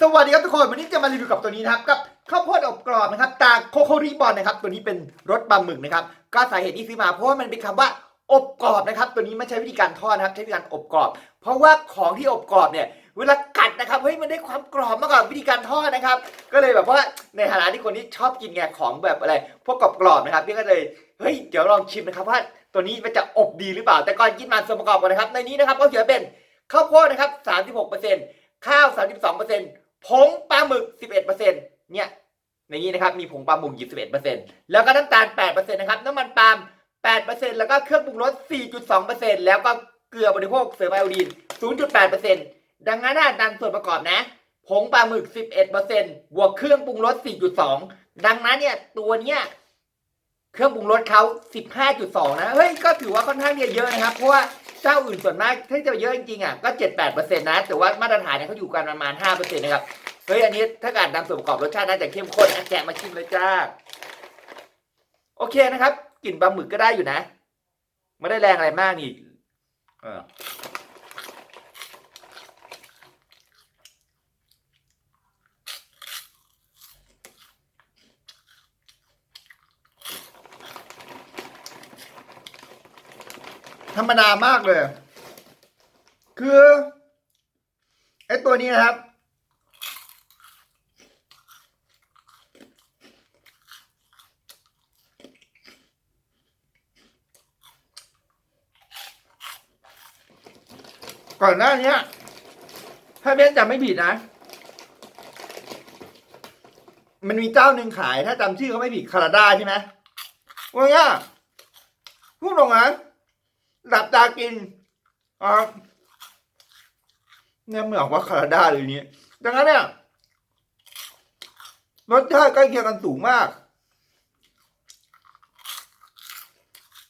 สวัสดีครับทุกคน วันนี้จะมารีวิวกับตัวนี้นะครับกับข้าวโพดอบกรอบนะครับตาโคโคริบอลนะครับ ตัวนี้เป็นรสปลาหมึกนะครับ ก็สาเหตุที่ซื้อมาเพราะว่ามันเป็นคำว่าอบกรอบนะครับ ตัวนี้ไม่ใช้วิธีการทอดนะครับ ใช้วิธีการอบกรอบ เพราะว่าของที่อบกรอบเนี่ยเวลากัดนะครับเฮ้ยมันได้ความกรอบมากกว่าวิธีการทอดนะครับ ก็เลยแบบว่าในฐานะที่คนที่ชอบกินไงของแบบอะไร พวกกรอบๆนะครับพี่ก็เลยเฮ้ยเดี๋ยวลองชิมนะครับว่าตัวนี้มันจะอบดีหรือเปล่า แต่ก่อนกินมาส่วนประกอบก่อนนะครับ ในนี้นะครับก็เขียนเป็นข้าวโพดนะครับ36%ข้าว 32% ผงปลาหมึก 11%เนี่ยในนี้นะครับมีผงปลาหมึก21%แล้วก็น้ำตาล8%นะครับน้ำมันปาล์ม8%แล้วก็เครื่องปรุงรส4.2%แล้วก็เกลือบริโภคเสริมไอโอดีน0.8%ดังนั้นถ้าตามส่วนประกอบนะผงปลาหมึก11%บวกเครื่องปรุงรส4.2ดังนั้นเนี่ยตัวเนี้ยเครื่องปรุงรสเขา15.2นะเฮ้ยก็ถือว่าค่อนข้างเยอะนะครับเพราะว่า เจ้าอื่นส่วนมากถ้าจะเยอะจริงๆอะก็เจ็ดแปดเปอร์เซ็นต์นะ แต่ว่ามาตรฐานเนี่ยเขาอยู่กันประมาณห้าเปอร์เซ็นต์นะครับเฮ้ยอันนี้ถ้าการนำส่วนประกอบรสชาติน่าจะเข้มข้นอะแกะมาชิมเลยจ้า โอเคนะครับกลิ่นปลาหมึกก็ได้อยู่นะ ไม่ได้แรงอะไรมากนี่เออ ธรรมดามากเลย คือไอ้ตัวนี้นะครับ ก่อนหน้านี้ถ้าเบนจำไม่ผิดนะ มันมีเจ้าหนึ่งขายถ้าจำชื่อเขาไม่ผิดคาราดาใช่ไหมว่าง่ายพูดตรงนะ หลับตากินอ่าเนี่ยไม่ออกว่าคาราดาเลยนี้ดังนั้นเนี่ยรสชาติใกล้เคียงกันสูงมาก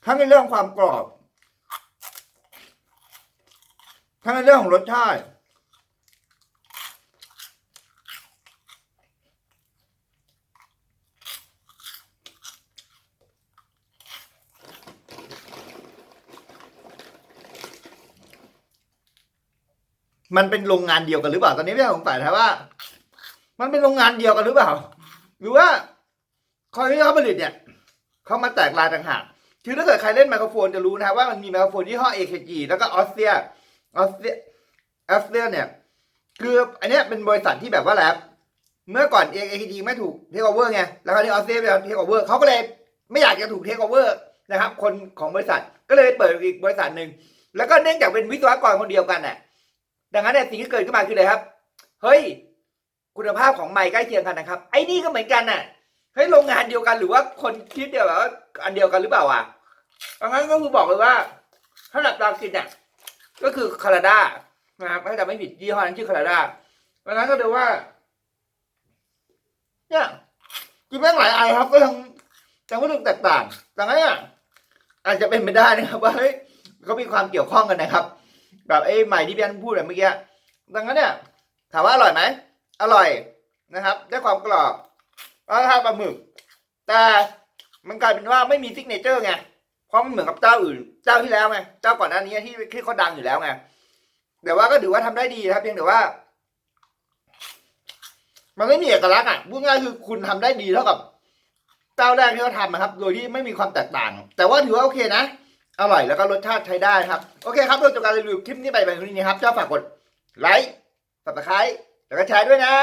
ทั้งในเรื่องความกรอบ ทั้งในเรื่องของรสชาติ มันเป็นโรงงานเดียวกันหรือเปล่า ตอนนี้พี่สงสัยนะว่า มันเป็นโรงงานเดียวกันหรือเปล่า หรือว่าคนที่เขาผลิตเนี่ยเขามาแตกลายต่างหากคือถ้าเกิดใครเล่นไมโครโฟนจะรู้นะครับว่ามันมีไมโครโฟนยี่ห้อ AKG แล้วก็ออสเตียออสเตียออสเตียเนี่ยคืออันเนี้ยเป็นบริษัทที่แบบว่าแล้วเมื่อก่อน AKG ไม่ถูกเทคโอเวอร์ไงแล้วคราวนี้ออสเตียเทคโอเวอร์เขาก็เลยไม่อยากจะถูกเทคโอเวอร์นะครับ คนของบริษัทก็เลยเปิดอีกบริษัทหนึ่งแล้วก็เนื่องจากเป็นวิศวกรคนเดียวกันน่ะ ดังนั้นเนี่ยสิ่งที่เกิดขึ้นมาคืออะไรครับ เฮ้ย คุณภาพของไม้ใกล้เคียงกันนะครับ ไอ้นี่ก็เหมือนกันน่ะเฮ้ยโรงงานเดียวกันหรือว่าคนคิดเดียวแบบว่าอันเดียวกันหรือเปล่าอะดังนั้นก็คือบอกเลยว่าถ้าหลับตากินเนี่ยก็คือคาราดานะครับถ้าจำไม่ผิดยี่ห้อนั้นชื่อคาราดาดังนั้นก็เดียวว่า เนี่ยกินแม่งหลายไอครับก็ยังยังรู้สึกแตกต่างดังนั้นเนี่ยอาจจะเป็นไปได้นะครับว่าเฮ้ยเขามีความเกี่ยวข้องกันนะครับ แบบไอ้ใหม่ที่พี่อันพูดแบบเมื่อกี้ดังนั้นเนี่ยถามว่าอร่อยไหมอร่อยนะครับได้ความกรอบรสชาติปลาหมึก แต่มันกลายเป็นว่าไม่มีซิกเนเจอร์ไงเพราะมันเหมือนกับเจ้าอื่น เจ้าที่แล้วไงเจ้าก่อนหน้านี้ที่ที่เขาดังอยู่แล้วไงแต่ว่าก็ถือว่าทำได้ดีนะครับเพียงแต่ว่า มันไม่มีเอกลักษณ์อะพูดง่ายคือคุณทำได้ดีเท่ากับเจ้าแรกที่เขาทำนะครับ โดยที่ไม่มีความแตกต่าง แต่ว่าถือว่าโอเคนะ อร่อยแล้วก็รสชาติใช้ได้ครับ โอเคครับเราจบการรีวิวคลิปนี้ไปแบบนี้นะครับชอบฝากกดไลค์ subscribe แล้วก็แชร์ด้วยนะ